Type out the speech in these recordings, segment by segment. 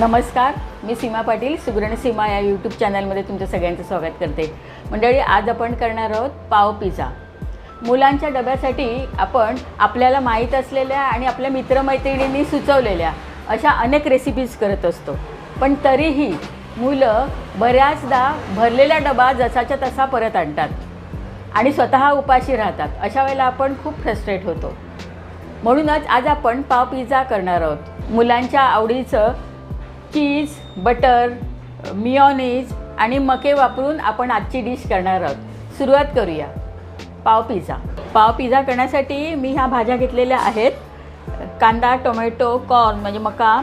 नमस्कार मी सीमा पाटील सुगरण सीमा या यूट्यूब चॅनलमध्ये तुमच्या सगळ्यांचं स्वागत करते. मंडळी आज आपण करणार आहोत पाव पिझ्झा मुलांच्या डब्यासाठी आपण आपल्याला माहीत असलेल्या आणि आपल्या मित्रमैत्रिणींनी सुचवलेल्या अशा अनेक रेसिपीज करत असतो. पण तरीही मुलं बऱ्याचदा भरलेला डबा जसाच्या तसा परत आणतात आणि स्वतः उपाशी राहतात. अशा वेळेला आपण खूप फ्रस्ट्रेट होतो. म्हणूनच आज आपण पाव पिझ्झा करणार आहोत. मुलांच्या आवडीचं चीज बटर मिओनीज आणि मके वापरून आपण आजची डिश करणार आहोत. सुरुवात करूया. पाव पिझ्झा. पाव पिझ्झा करण्यासाठी मी ह्या भाज्या घेतलेल्या आहेत. कांदा टोमॅटो कॉर्न म्हणजे मका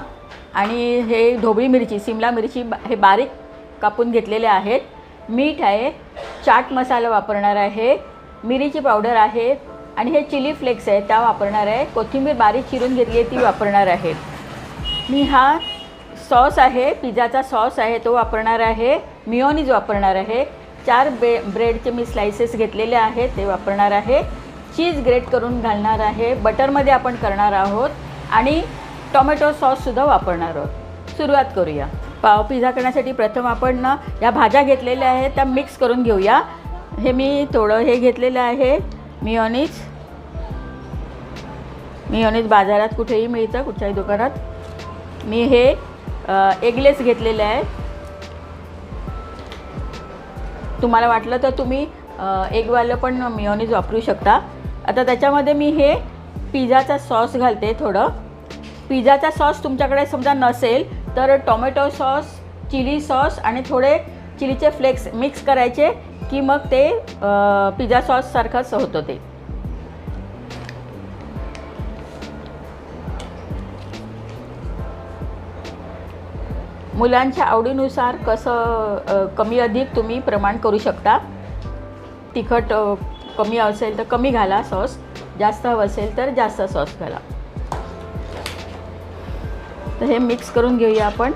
आणि हे ढोबळी मिरची सिमला मिरची हे बारीक कापून घेतलेले आहेत. मीठ आहे. चाट मसाला वापरणार आहे. मिरीची पावडर आहे आणि हे चिली फ्लेक्स आहे त्या वापरणार आहे. कोथिंबीर बारीक चिरून घेतली आहे ती वापरणार आहे. मी हा सॉस आहे पिझ्झाचा सॉस आहे तो वापरणार आहे मिओनीज वापरणार आहे. चार बे ब्रेडचे मी स्लायसेस घेतलेले आहेत ते वापरणार आहे. चीज ग्रेट करून घालणार आहे बटरमध्ये आपण करणार आहोत. आणि टोमॅटो सॉससुद्धा वापरणार आहोत. सुरुवात करूया. पाव पिझ्झा करण्यासाठी प्रथम आपण या भाज्या घेतलेल्या आहेत त्या मिक्स करून घेऊया. हे मी थोडं हे घेतलेलं आहे मिओनीज मिओनीज बाजारात कुठेही मिळतं कुठच्याही दुकानात. मी हे एगलेस घेतलेले आहे तुम्हाला वाटलं तर तुम्ही एगवालं पण मिओनीज वापरू शकता. आता त्याच्यामध्ये मी हे पिझ्झाचा सॉस घालते थोडं. पिझ्झाचा सॉस तुमच्याकडे समजा नसेल तर टोमॅटो सॉस चिली सॉस आणि थोडे चिलीचे फ्लेक्स मिक्स करायचे की मग ते पिझ्झा सॉससारखंच होतं ते. मुलांच्या आवडीनुसार कसं कमी अधिक तुम्ही प्रमाण करू शकता. तिखट कमी असेल तर कमी घाला सॉस. जास्त हवं असेल तर जास्त सॉस घाला. तर हे मिक्स करून घेऊया आपण.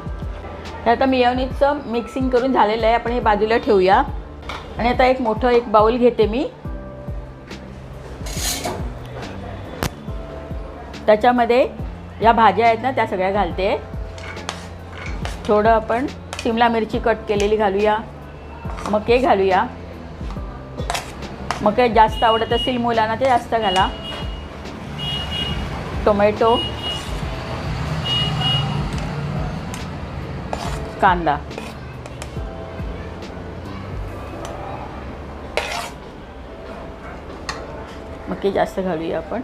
हे आता मियोनीचं मिक्सिंग करून झालेलं आहे. आपण हे बाजूला ठेवूया. आणि आता एक मोठं एक बाउल घेते मी. त्याच्यामध्ये या भाज्या आहेत ना त्या सगळ्या घालते. थोडं आपण शिमला मिरची कट केलेली घालूया. मके घालूया. मके जास्त आवडत असेल मुलांना ते जास्त घाला. टोमॅटो. कांदा. मके जास्त घालूया आपण.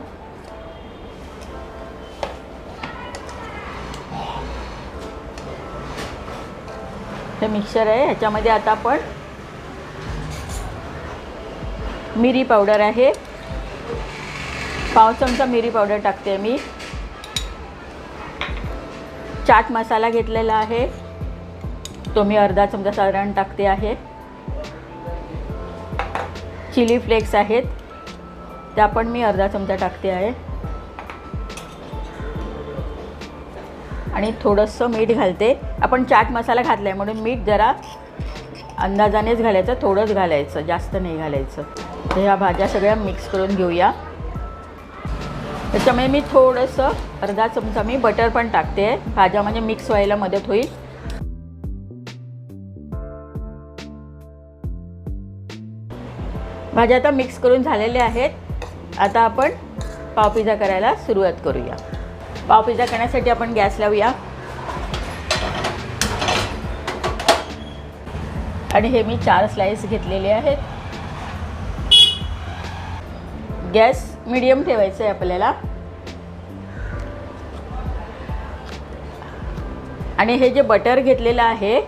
हे मिक्सर आहे. ह्याच्यामध्ये आता आपण मिरी पावडर आहे. पाव चमचा मिरी पावडर टाकते मी. चाट मसाला घेतलेला आहे. तो मी अर्धा चमचा साधारण टाकते आहे. चिली फ्लेक्स आहेत. त्या पण मी अर्धा चमचा टाकते आहे. आणि थोडंसं मीठ घालते. आपण चाट मसाला घातला आहे म्हणून मीठ जरा अंदाजानेच घालायचं थोडंच घालायचं जास्त नाही घालायचं. तर ह्या भाज्या सगळ्या मिक्स करून घेऊया. त्याच्यामुळे मी थोडंसं अर्धा चमचा मी बटर पण टाकते. भाज्या म्हणजे मिक्स व्हायला मदत होईल. भाज्या आता मिक्स करून झालेल्या आहेत. आता आपण पाव करायला सुरुवात करूया. पाव करण्यासाठी आपण गॅस लावूया. आणि हे मी चार स्लाइस घेतलेले आहेत. गॅस मिडियम ठेवायचं आहे आपल्याला. आणि हे जे बटर घेतलेलं आहे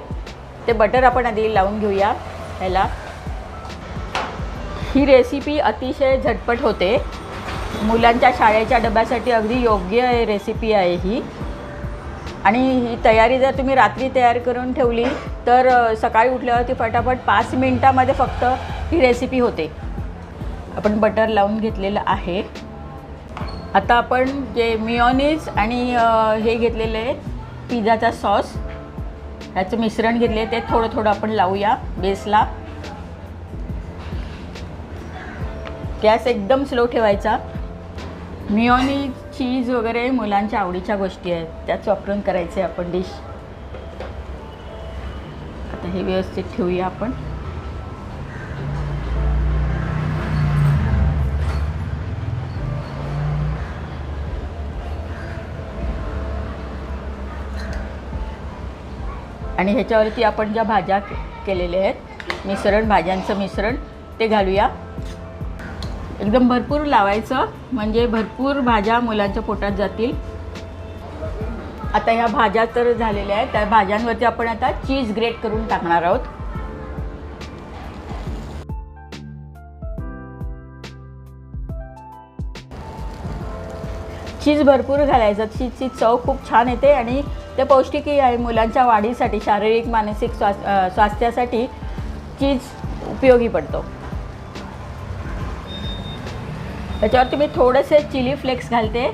ते बटर आपण आधी लावून घेऊया ह्याला. ही रेसिपी अतिशय झटपट होते. मुलांच्या शाळेच्या डब्यासाठी अगदी योग्य रेसिपी आहे ही. आणि ही तयारी जर तुम्ही रात्री तयार करून ठेवली तर सकाळी सकाळी उठल्यावरती फटाफट पाच मिनटामध्ये फक्त ही रेसिपी होते. आपण बटर लावून घेतलेलं आहे. आता आपण जे मिओनीज आणि हे घेतलेलं आहे पिझ्झाचा सॉस ह्याचं मिश्रण घेतले ते थोडं थोडं आपण लावूया बेसला गॅस एकदम स्लो ठेवायचा. मिओनी चीज वगैरे मुलांच्या आवडीच्या गोष्टी आहेत. त्याच वापरून करायचे आपण डिश आता हे व्यवस्थित ठेवूया आपण. आणि ह्याच्यावरती आपण ज्या भाज्या केलेल्या आहेत मिश्रण भाज्यांचं मिश्रण ते घालूया. एकदम भरपूर लावायचं. म्हणजे भरपूर भाज्या मुलांच्या पोटात जातील. आता ह्या भाज्या तर झालेल्या आहेत. त्या भाज्यांवरती आपण आता चीज ग्रेट करून टाकणार आहोत. चीज भरपूर घालायचं. चीजची चव खूप छान येते आणि ते पौष्टिकही आहे. मुलांच्या वाढीसाठी शारीरिक मानसिक स्वास स्वास्थ्यासाठी चीज उपयोगी पडतो. त्याच्यावरती मी थोडेसे चिली फ्लेक्स घालते.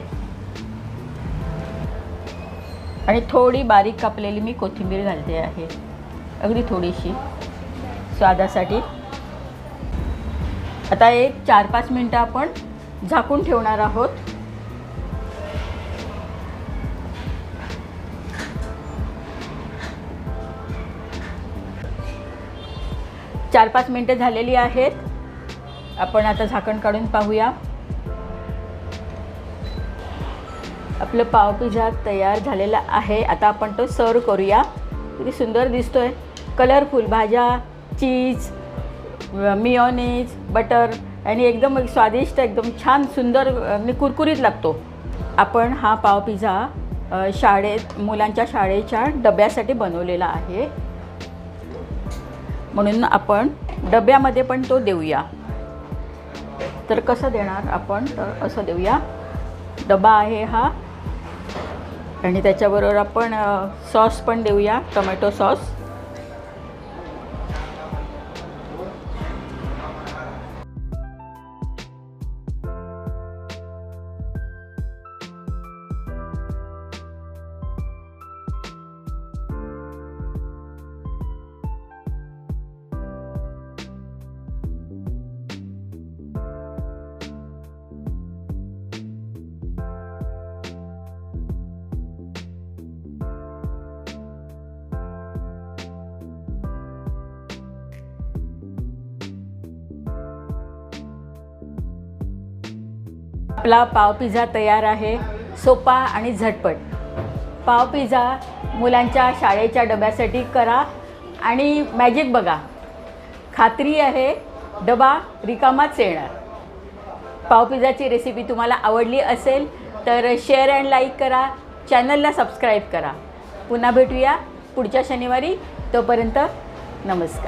आणि थोडी बारीक कापलेली मी कोथिंबीर घालते आहे. अगदी थोडीशी स्वादासाठी. आता एक चार पाच मिनटं आपण झाकून ठेवणार आहोत. चार पाच मिनटं झालेली आहेत. आपण आता झाकण काढून पाहूया. आपलं पाव तयार झालेला आहे. आता आपण तो सर्व करूया. किती सुंदर दिसतोय. कलरफुल भाज्या चीज मिओनीज बटर आणि एकदम स्वादिष्ट एकदम छान सुंदर आणि कुरकुरीत लागतो. आपण हा पाव पिझ्झा शाळेत मुलांच्या शाळेच्या डब्यासाठी बनवलेला आहे. म्हणून आपण डब्यामध्ये पण तो देऊया. तर कसं देणार आपण? तर असं देऊया. डबा आहे हा. आणि त्याच्याबरोबर आपण सॉस पण देऊया टोमॅटो सॉस. आपला पाव पिझ्झा तयार आहे. सोपा आणि झटपट. पाव पिझ्झा मुलांच्या शाळेच्या डब्यासाठी करा आणि मॅजिक बघा. खात्री आहे डबा रिकामाच येणार. पाव पिझ्झाची रेसिपी तुम्हाला आवडली असेल तर शेअर अँड लाईक करा. चॅनलला सबस्क्राईब करा. पुन्हा भेटूया पुढच्या शनिवारी. तोपर्यंत नमस्कार.